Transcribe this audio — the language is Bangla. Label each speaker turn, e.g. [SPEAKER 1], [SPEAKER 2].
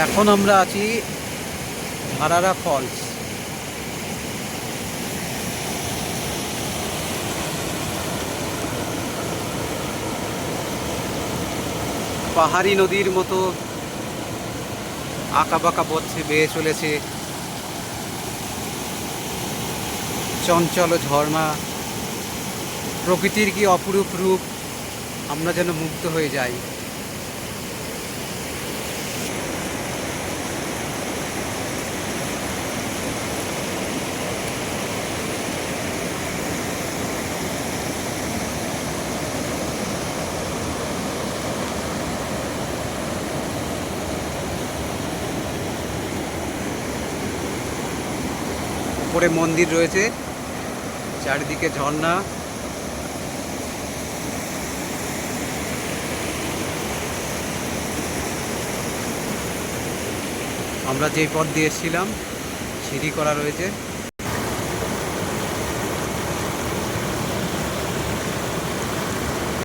[SPEAKER 1] এখন আমরা আছি ভারারা ফলস। পাহাড়ি নদীর মতো আঁকা বাঁকা পথে বেয়ে চলেছে। চঞ্চল ঝর্ণা। প্রকৃতির কি অপরূপ রূপ আমরা যেন মুগ্ধ হয়ে যাই। উপরে মন্দির রয়েছে। চারিদিকে ঝর্ণা। আমরা যে পথ দিয়ে এসেছিলাম সিঁড়ি করা রয়েছে।